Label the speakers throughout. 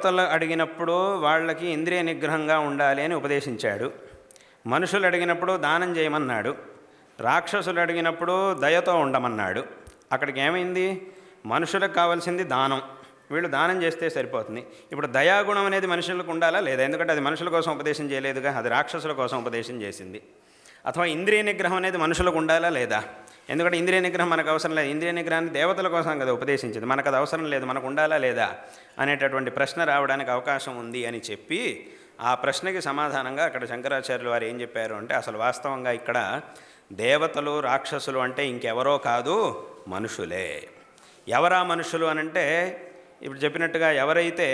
Speaker 1: దేవతలు అడిగినప్పుడు వాళ్ళకి ఇంద్రియ నిగ్రహంగా ఉండాలి అని ఉపదేశించాడు. మనుషులు అడిగినప్పుడు దానం చేయమన్నాడు. రాక్షసులు అడిగినప్పుడు దయతో ఉండమన్నాడు. అక్కడికి ఏమైంది? మనుషులకు కావాల్సింది దానం. వీళ్ళు దానం చేస్తే సరిపోతుంది. ఇప్పుడు దయాగుణం అనేది మనుషులకు ఉండాలా లేదా? ఎందుకంటే అది మనుషుల కోసం ఉపదేశం చేయలేదుగా అది రాక్షసుల కోసం ఉపదేశం చేసింది. అథవా ఇంద్రియ నిగ్రహం అనేది మనుషులకు ఉండాలా లేదా? ఎందుకంటే ఇంద్రియ నిగ్రహం మనకు అవసరం లేదు. ఇంద్రియ నిగ్రహాన్ని దేవతల కోసం కదా ఉపదేశించింది. మనకు అది అవసరం లేదు. మనకు ఉండాలా లేదా అనేటటువంటి ప్రశ్న రావడానికి అవకాశం ఉంది అని చెప్పి ఆ ప్రశ్నకి సమాధానంగా అక్కడ శంకరాచార్యులు వారు ఏం చెప్పారు అంటే అసలు వాస్తవంగా ఇక్కడ దేవతలు రాక్షసులు అంటే ఇంకెవరో కాదు మనుషులే. ఎవరా మనుషులు అనంటే ఇప్పుడు చెప్పినట్టుగా ఎవరైతే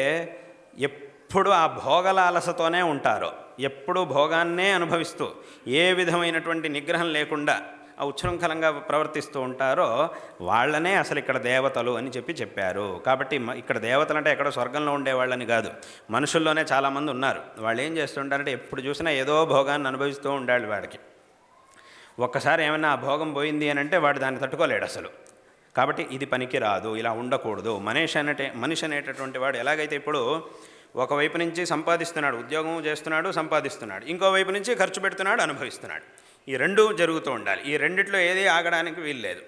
Speaker 1: ఎప్పుడు ఆ భోగలాలసతోనే ఉంటారో ఎప్పుడు భోగాన్నే అనుభవిస్తూ ఏ విధమైనటువంటి నిగ్రహం లేకుండా ఉచ్ఛృంఖలంగా ప్రవర్తిస్తూ ఉంటారో వాళ్ళనే అసలు ఇక్కడ దేవతలు అని చెప్పి చెప్పారు. కాబట్టి ఇక్కడ దేవతలు అంటే ఎక్కడో స్వర్గంలో ఉండేవాళ్ళని కాదు. మనుషుల్లోనే చాలామంది ఉన్నారు. వాళ్ళు ఏం చేస్తుంటారంటే ఎప్పుడు చూసినా ఏదో భోగాన్ని అనుభవిస్తూ ఉండాలి వాడికి. ఒక్కసారి ఏమైనా ఆ భోగం పోయింది అని అంటే వాడు దాన్ని తట్టుకోలేడు అసలు. కాబట్టి ఇది పనికి రాదు ఇలా ఉండకూడదు. మనిషి అనేటే మనిషి అనేటటువంటి వాడు ఎలాగైతే ఇప్పుడు ఒకవైపు నుంచి సంపాదిస్తున్నాడు ఉద్యోగం చేస్తున్నాడు సంపాదిస్తున్నాడు ఇంకో వైపు నుంచి ఖర్చు పెడుతున్నాడు అనుభవిస్తున్నాడు. ఈ రెండూ జరుగుతూ ఉండాలి. ఈ రెండిట్లో ఏది ఆగడానికి వీల్లేదు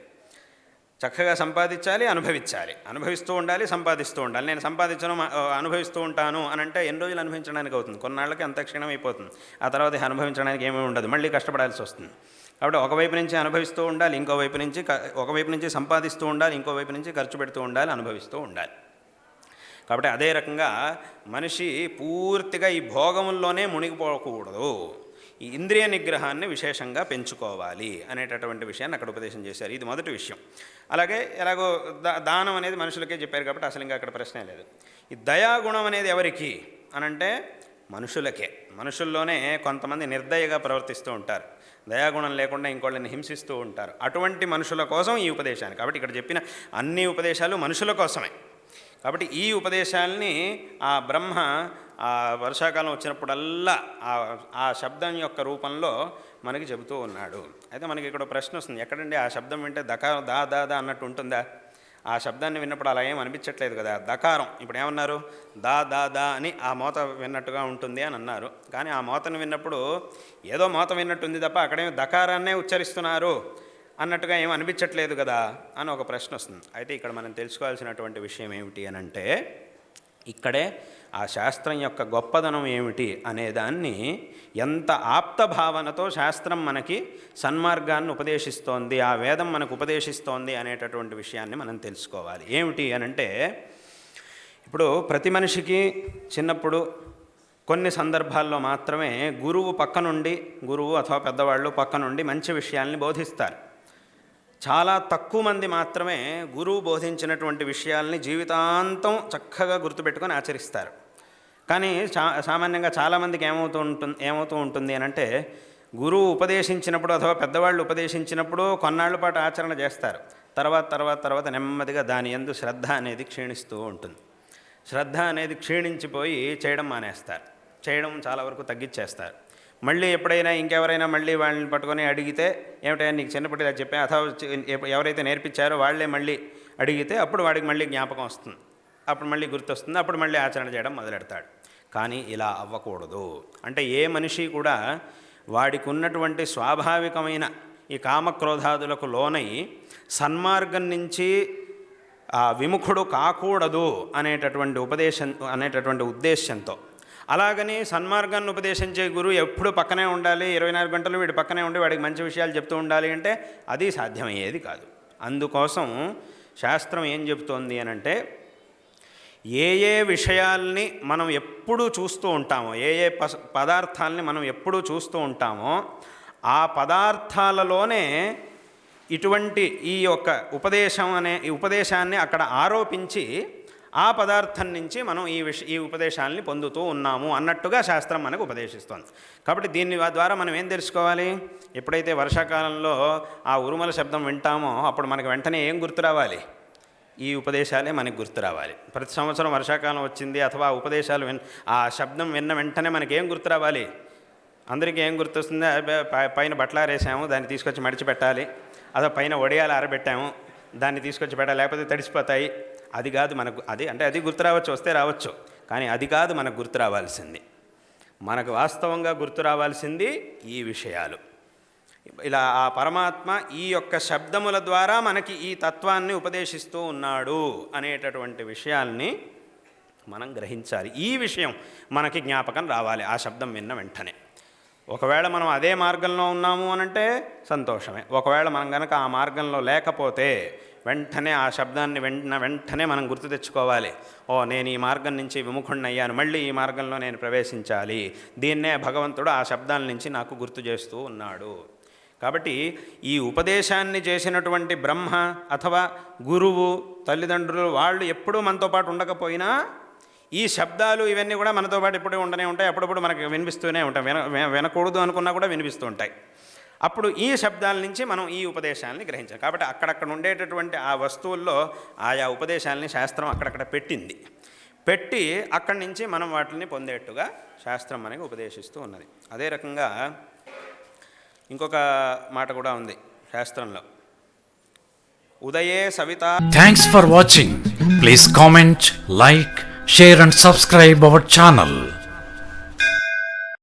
Speaker 1: చక్కగా సంపాదించాలి అనుభవించాలి. అనుభవిస్తూ ఉండాలి సంపాదిస్తూ ఉండాలి. నేను సంపాదించను అనుభవిస్తూ ఉంటాను అని అంటే ఎన్ని రోజులు అనుభవించడానికి అవుతుంది? కొన్నాళ్ళకి అంత క్షీణం అయిపోతుంది. ఆ తర్వాత అనుభవించడానికి ఏమీ ఉండదు. మళ్ళీ కష్టపడాల్సి వస్తుంది. కాబట్టి ఒకవైపు నుంచి అనుభవిస్తూ ఉండాలి ఇంకో వైపు నుంచి ఒకవైపు నుంచి సంపాదిస్తూ ఉండాలి ఇంకో వైపు నుంచి ఖర్చు పెడుతూ ఉండాలి అనుభవిస్తూ ఉండాలి. కాబట్టి అదే రకంగా మనిషి పూర్తిగా ఈ భోగముల్లోనే మునిగిపోకూడదు. ఈ ఇంద్రియ నిగ్రహాన్ని విశేషంగా పెంచుకోవాలి అనేటటువంటి విషయాన్ని అక్కడ ఉపదేశం చేశారు. ఇది మొదటి విషయం. అలాగే ఎలాగో దా దానం అనేది మనుషులకే చెప్పారు కాబట్టి అసలు ఇంకా అక్కడ ప్రశ్నే లేదు. ఈ దయాగుణం అనేది ఎవరికి? అనంటే మనుషులకే. మనుషుల్లోనే కొంతమంది నిర్దయగా ప్రవర్తిస్తూ ఉంటారు. దయాగుణం లేకుండా ఇంకోళ్ళని హింసిస్తూ ఉంటారు. అటువంటి మనుషుల కోసం ఈ ఉపదేశాన్ని. కాబట్టి ఇక్కడ చెప్పిన అన్ని ఉపదేశాలు మనుషుల కోసమే. కాబట్టి ఈ ఉపదేశాల్ని ఆ బ్రహ్మ ఆ వర్షాకాలం వచ్చినప్పుడల్లా ఆ ఆ శబ్దం యొక్క రూపంలో మనకి చెబుతూ ఉన్నాడు. అయితే మనకి ఇక్కడ ప్రశ్న వస్తుంది. ఎక్కడండి ఆ శబ్దం వింటే దకారం దా దా దా అన్నట్టు ఉంటుందా? ఆ శబ్దాన్ని విన్నప్పుడు అలా ఏం అనిపించట్లేదు కదా. దకారం. ఇప్పుడు ఏమన్నారు? దా దా దా అని ఆ మోత విన్నట్టుగా ఉంటుంది అని అన్నారు. కానీ ఆ మోతను విన్నప్పుడు ఏదో మోత విన్నట్టుంది తప్ప అక్కడేమి దకారాన్నే ఉచ్చరిస్తున్నారు అన్నట్టుగా ఏం అనిపించట్లేదు కదా అని ఒక ప్రశ్న వస్తుంది. అయితే ఇక్కడ మనం తెలుసుకోవాల్సినటువంటి విషయం ఏమిటి అని అంటే ఇక్కడే ఆ శాస్త్రం యొక్క గొప్పదనం ఏమిటి అనేదాన్ని ఎంత ఆప్త భావనతో శాస్త్రం మనకి సన్మార్గాన్ని ఉపదేశిస్తోంది ఆ వేదం మనకు ఉపదేశిస్తోంది అనేటటువంటి విషయాన్ని మనం తెలుసుకోవాలి. ఏమిటి అనంటే ఇప్పుడు ప్రతి మనిషికి చిన్నప్పుడు కొన్ని సందర్భాల్లో మాత్రమే గురువు పక్క నుండి గురువు అథవా పెద్దవాళ్ళు పక్క నుండి మంచి విషయాల్ని బోధిస్తారు. చాలా తక్కువ మంది మాత్రమే గురువు బోధించినటువంటి విషయాల్ని జీవితాంతం చక్కగా గుర్తుపెట్టుకొని ఆచరిస్తారు. కానీ చా సామాన్యంగా చాలామందికి ఏమవుతూ ఉంటుంది ఏమవుతూ ఉంటుంది అని అంటే గురువు ఉపదేశించినప్పుడు అథవా పెద్దవాళ్ళు ఉపదేశించినప్పుడు కొన్నాళ్ళ పాటు ఆచరణ చేస్తారు. తర్వాత తర్వాత తర్వాత నెమ్మదిగా దాని ఎందు శ్రద్ధ అనేది క్షీణిస్తూ ఉంటుంది. శ్రద్ధ అనేది క్షీణించిపోయి చేయడం మానేస్తారు. చేయడం చాలా వరకు తగ్గించేస్తారు. మళ్ళీ ఎప్పుడైనా ఇంకెవరైనా మళ్ళీ వాళ్ళని పట్టుకొని అడిగితే ఏమిటైనా నీకు చిన్నప్పటి ఇలా చెప్పా అథవా ఎవరైతే నేర్పించారో వాళ్ళే మళ్ళీ అడిగితే అప్పుడు వాడికి మళ్ళీ జ్ఞాపకం వస్తుంది. అప్పుడు మళ్ళీ గుర్తొస్తుంది అప్పుడు మళ్ళీ ఆచరణ చేయడం మొదలెడతాడు. కానీ ఇలా అవ్వకూడదు. అంటే ఏ మనిషి కూడా వాడికి ఉన్నటువంటి స్వాభావికమైన ఈ కామక్రోధాదులకు లోనై సన్మార్గం నుంచి ఆ విముఖుడు కాకూడదు అనేటటువంటి ఉపదేశం అనేటటువంటి ఉద్దేశ్యంతో అలాగని సన్మార్గాన్ని ఉపదేశించే గురువు ఎప్పుడు పక్కనే ఉండాలి. ఇరవై నాలుగు గంటలు వీడి పక్కనే ఉండి వాడికి మంచి విషయాలు చెప్తూ ఉండాలి అంటే అది సాధ్యమయ్యేది కాదు. అందుకోసం శాస్త్రం ఏం చెబుతోంది అని అంటే ఏ ఏ విషయాల్ని మనం ఎప్పుడూ చూస్తూ ఉంటామో ఏ ఏ పస పదార్థాలని మనం ఎప్పుడూ చూస్తూ ఉంటామో ఆ పదార్థాలలోనే ఇటువంటి ఈ యొక్క ఉపదేశం అనే ఈ ఉపదేశాన్ని అక్కడ ఆరోపించి ఆ పదార్థం నుంచి మనం ఈ విష ఈ ఉపదేశాలని పొందుతూ ఉన్నాము అన్నట్టుగా శాస్త్రం మనకు ఉపదేశిస్తోంది. కాబట్టి దీని ద్వారా మనం ఏం తెలుసుకోవాలి? ఎప్పుడైతే వర్షాకాలంలో ఆ ఉరుమల శబ్దం వింటామో అప్పుడు మనకు వెంటనే ఏం గుర్తు రావాలి? ఈ ఉపదేశాలే మనకు గుర్తు రావాలి. ప్రతి సంవత్సరం వర్షాకాలం వచ్చింది అథవా ఉపదేశాలు విన్ ఆ శబ్దం విన్న వెంటనే మనకి ఏం గుర్తు రావాలి? అందరికీ ఏం గుర్తొస్తుంది? పైన బట్టలారేసాము దాన్ని తీసుకొచ్చి మడిచిపెట్టాలి. అదో పైన వడియాలు ఆరబెట్టాము దాన్ని తీసుకొచ్చి పెట్టాలి లేకపోతే తడిసిపోతాయి. అది కాదు మనకు అది అంటే అది గుర్తు రావచ్చు వస్తే రావచ్చు. కానీ అది కాదు మనకు గుర్తు రావాల్సింది. మనకు వాస్తవంగా గుర్తు రావాల్సింది ఈ విషయాలు. ఇలా ఆ పరమాత్మ ఈ యొక్క శబ్దముల ద్వారా మనకి ఈ తత్వాన్ని ఉపదేశిస్తూ ఉన్నాడు అనేటటువంటి విషయాల్ని మనం గ్రహించాలి. ఈ విషయం మనకి జ్ఞాపకం రావాలి ఆ శబ్దం విన్న వెంటనే. ఒకవేళ మనం అదే మార్గంలో ఉన్నాము అనంటే సంతోషమే. ఒకవేళ మనం కనుక ఆ మార్గంలో లేకపోతే వెంటనే ఆ శబ్దాన్ని వెంట వెంటనే మనం గుర్తు తెచ్చుకోవాలి. ఓ నేను ఈ మార్గం నుంచి విముఖుణ్ణయ్యాను మళ్ళీ ఈ మార్గంలో నేను ప్రవేశించాలి. దీన్నే భగవంతుడు ఆ శబ్దాల నుంచి నాకు గుర్తు చేస్తూ ఉన్నాడు. కాబట్టి ఈ ఉపదేశాన్ని చేసినటువంటి బ్రహ్మ అథవా గురువు తల్లిదండ్రులు వాళ్ళు ఎప్పుడూ మనతో పాటు ఉండకపోయినా ఈ శబ్దాలు ఇవన్నీ కూడా మనతో పాటు ఎప్పుడూ ఉండనే ఉంటాయి. అప్పుడప్పుడు మనకి వినిపిస్తూనే ఉంటాయి. విన వినకూడదు అనుకున్నా కూడా వినిపిస్తూ ఉంటాయి అప్పుడు ఈ శబ్దాల నుంచి మనం ఈ ఉపదేశాలని గ్రహించాలి. కాబట్టి అక్కడక్కడ ఉండేటటువంటి ఆ వస్తువుల్లో ఆయా ఉపదేశాలని శాస్త్రం అక్కడక్కడ పెట్టింది. పెట్టి అక్కడి నుంచి మనం వాటిని పొందేట్టుగా శాస్త్రం మనకి ఉపదేశిస్తూ ఉన్నది. అదే రకంగా ఇంకొక మాట కూడా ఉంది శాస్త్రంలో. ఉదయే Savitha
Speaker 2: thanks for watching please comment like share and subscribe our channel